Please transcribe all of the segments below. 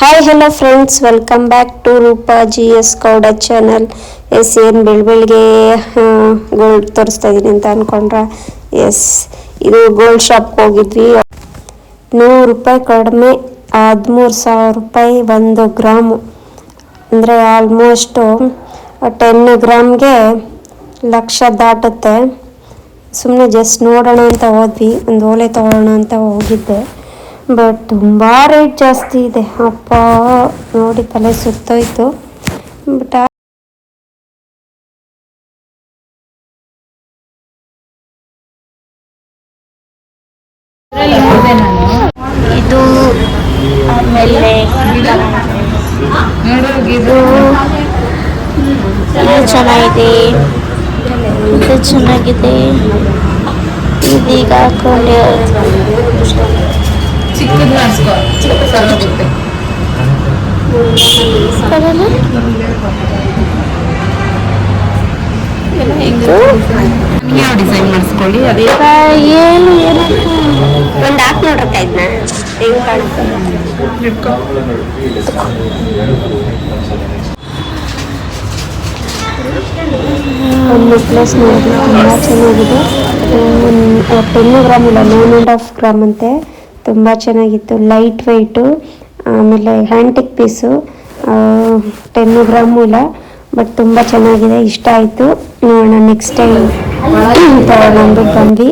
Hi hello friends welcome back to Roopa G S Gowda channel yes ಏನು ಬೆಳ್ ಬೆಳಿಗ್ಗೆ gold ತೋರಿಸ್ತಾ ಇದ್ದೀನಿ ಅಂತ ಅಂದ್ಕೊಂಡ್ರೆ ಎಸ್ ಇದು ಗೋಲ್ಡ್ ಶಾಪ್ಗೆ ಹೋಗಿದ್ವಿ. ನೂರು ರೂಪಾಯಿ ಕಡಿಮೆ, ಹದಿಮೂರು ಸಾವಿರ ರೂಪಾಯಿ ಒಂದು ಗ್ರಾಮು. ಅಂದರೆ ಆಲ್ಮೋಸ್ಟು ಟೆನ್ ಗ್ರಾಮ್ಗೆ ಲಕ್ಷ ದಾಟುತ್ತೆ. ಸುಮ್ಮನೆ ಜಸ್ಟ್ ನೋಡೋಣ ಅಂತ ಹೋದ್ವಿ. ಒಂದು ಓಲೆ ತೊಗೊಳ್ಳೋಣ ಅಂತ ಹೋಗಿದ್ದೆ. ಬಟ್ ತುಂಬ ರೇಟ್ ಜಾಸ್ತಿ ಇದೆ. ಅಪ್ಪ ನೋಡಿ ತಲೆ ಸುತ್ತೋಯ್ತು. ಬಟ್ ಇದು ಆಮೇಲೆ ಇದು ಇದು ಚೆನ್ನಾಗಿದೆ. ಇದು ಚೆನ್ನಾಗಿದೆ. ಇದೀಗ ಹಾಕೊಂಡೆ. ಚಿಕ್ಕದ್ ಮಾಡಿಸ್ಕೊ ಚಿಕ್ಕ ಸಾಕಾಗುತ್ತೆ ನೀವು ಡಿಸೈನ್ ಮಾಡಿಸ್ಕೊಳ್ಳಿ? ಅದೇ. ಏನು ಏನು ಒಂದು ಹಾಕಿ ನೋಡ್ರಕ್ಕ ಇದನ್ನ ಹೆಂಗ್ ಕಾಣುತ್ತೆ? ಹಿಡ್ಕೊ ಒಂದು ನೆಕ್ಲೆಸ್ ನೋಡಿದ್ರೆ ತುಂಬ ಚೆನ್ನಾಗಿದೆ ಟೆನ್ ಗ್ರಾಮ್ ಇಲ್ಲ ನೈನ್ ಆ್ಯಂಡ್ ಹಾಫ್ ಗ್ರಾಮ್ ಅಂತೆ. ತುಂಬ ಚೆನ್ನಾಗಿತ್ತು. ಲೈಟ್ ವೆಯ್ಟು ಆಮೇಲೆ ಹ್ಯಾಂಟಿಕ್ ಪೀಸು ಟೆನ್ನು ಗ್ರಾಮು ಇಲ್ಲ ಬಟ್ ತುಂಬ ಚೆನ್ನಾಗಿದೆ. ಇಷ್ಟ ಆಯಿತು. ನೋಡೋಣ ನೆಕ್ಸ್ಟ್ ಟೈಮ್ ತಗೊಂಡು ಬಂದ್ವಿ.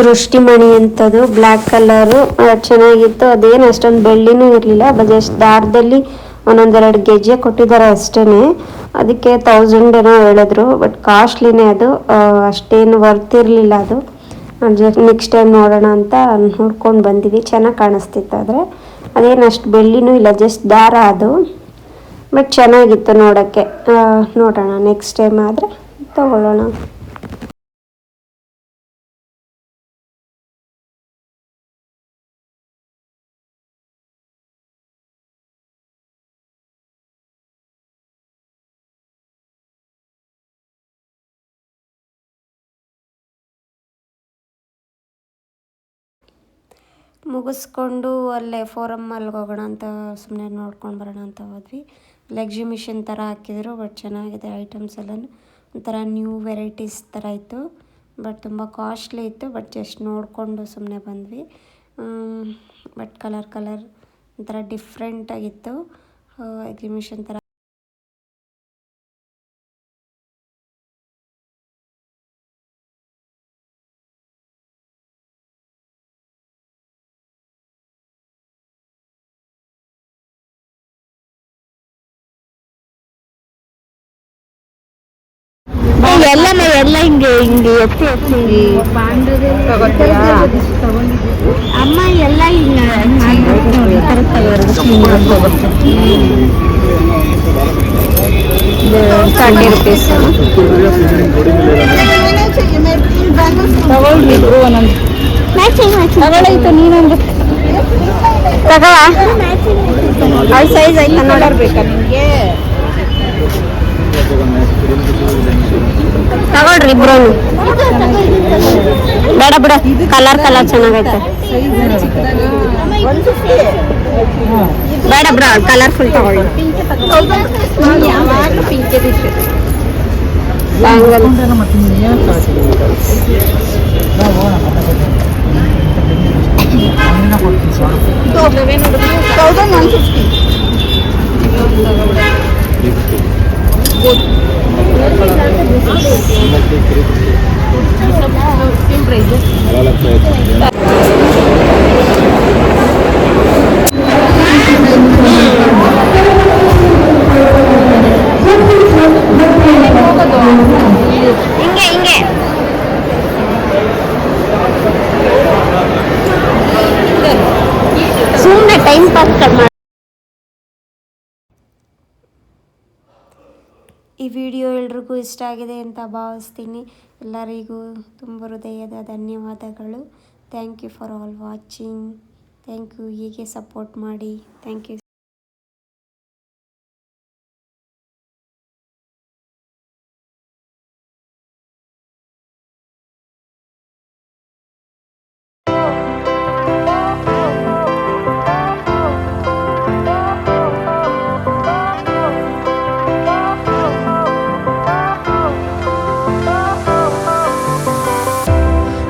ದೃಷ್ಟಿಮಣಿ ಅಂಥದ್ದು ಬ್ಲ್ಯಾಕ್ ಕಲರು ಚೆನ್ನಾಗಿತ್ತು. ಅದೇನು ಅಷ್ಟೊಂದು ಬೆಳ್ಳಿನೂ ಇರಲಿಲ್ಲ ಜಸ್ಟ್ ದಾರದಲ್ಲಿ ಒಂದೊಂದೆರಡು ಗೆಜ್ಜೆ ಕೊಟ್ಟಿದ್ದಾರೆ ಅಷ್ಟೇ ಅದಕ್ಕೆ ತೌಸಂಡ್ ಏನೋ ಹೇಳಿದ್ರು ಬಟ್ ಕಾಸ್ಟ್ಲಿನೇ ಅದು. ಅಷ್ಟೇನು ವರ್ತ್ ಇರಲಿಲ್ಲ ಅದು. ನೆಕ್ಸ್ಟ್ ಟೈಮ್ ನೋಡೋಣ ಅಂತ ನೋಡ್ಕೊಂಡು ಬಂದಿವಿ. ಚೆನ್ನಾಗಿ ಕಾಣಿಸ್ತಿತ್ತು ಆದರೆ ಅದೇನು ಅಷ್ಟು ಬೆಳ್ಳಿನೂ ಇಲ್ಲ ಜಸ್ಟ್ ದಾರ ಅದು. ಬಟ್ ಚೆನ್ನಾಗಿತ್ತು ನೋಡೋಕ್ಕೆ. ನೋಡೋಣ ನೆಕ್ಸ್ಟ್ ಟೈಮ್ ಆದರೆ ತಗೊಳ್ಳೋಣ. ಮುಗಿಸ್ಕೊಂಡು ಅಲ್ಲೇ ಫೋರಮ್ ಮಾಲ್ಗೆ ಹೋಗೋಣ ಅಂತ ಸುಮ್ಮನೆ ನೋಡ್ಕೊಂಡು ಬರೋಣ ಅಂತ ಹೋದ್ವಿ. ಅಲ್ಲಿ ಎಕ್ಸಿಬಿಷನ್ ಥರ ಹಾಕಿದ್ರು ಬಟ್ ಚೆನ್ನಾಗಿದೆ ಐಟಮ್ಸ್ ಎಲ್ಲ ಒಂಥರ ನ್ಯೂ ವೆರೈಟೀಸ್ ಥರ ಇತ್ತು. ಬಟ್ ತುಂಬ ಕಾಸ್ಟ್ಲಿ ಇತ್ತು ಬಟ್ ಜಸ್ಟ್ ನೋಡಿಕೊಂಡು ಸುಮ್ಮನೆ ಬಂದ್ವಿ. ಬಟ್ ಕಲರ್ ಕಲರ್ ಒಂಥರ ಡಿಫ್ರೆಂಟಾಗಿತ್ತು ಎಕ್ಸಿಬಿಷನ್ ಥರ ಎಲ್ಲ ಎಲ್ಲ ಹಿಂಗೆ ಹಿಂಗೆ ಎತ್ತಿ ಎತ್ತಿ ಅಮ್ಮ ಎಲ್ಲ ಹಿಂಗೆ ತರ್ಟಿ ರುಪೀಸ್ ತಗೊಳ್ಬಿಟ್ರು ಒಂದೊಂದು ತಗೊಳ್ಳಾಯ್ತು ನೀನೊಂದು ತಗೋ ಅವ್ಳ ಸೈಜ್ ಆಯ್ತಾ ನೋಡೋರ್ ಬೇಕಾ ನಿಮಗೆ ತಗೊಳ್ರಿ ಬ್ರೋ ಬೇಡ ಬಿಡ ಕಲರ್ ಕಲರ್ ಚೆನ್ನಾಗೈತೆ. ಬೇಡ ಬಿಡ ಕಲರ್ಫುಲ್ ತಗೊಳ್ಳಿ. Thousand one fifty Siempre. ಈ ವಿಡಿಯೋ ಎಲ್ರಿಗೂ ಇಷ್ಟ ಆಗಿದೆ ಅಂತ ಭಾವಿಸ್ತೀನಿ. ಎಲ್ಲರಿಗೂ ತುಂಬ ಹೃದಯದ ಧನ್ಯವಾದಗಳು. Thank you for all watching thank you ಹೀಗೆ ಸಪೋರ್ಟ್ ಮಾಡಿ. Thank you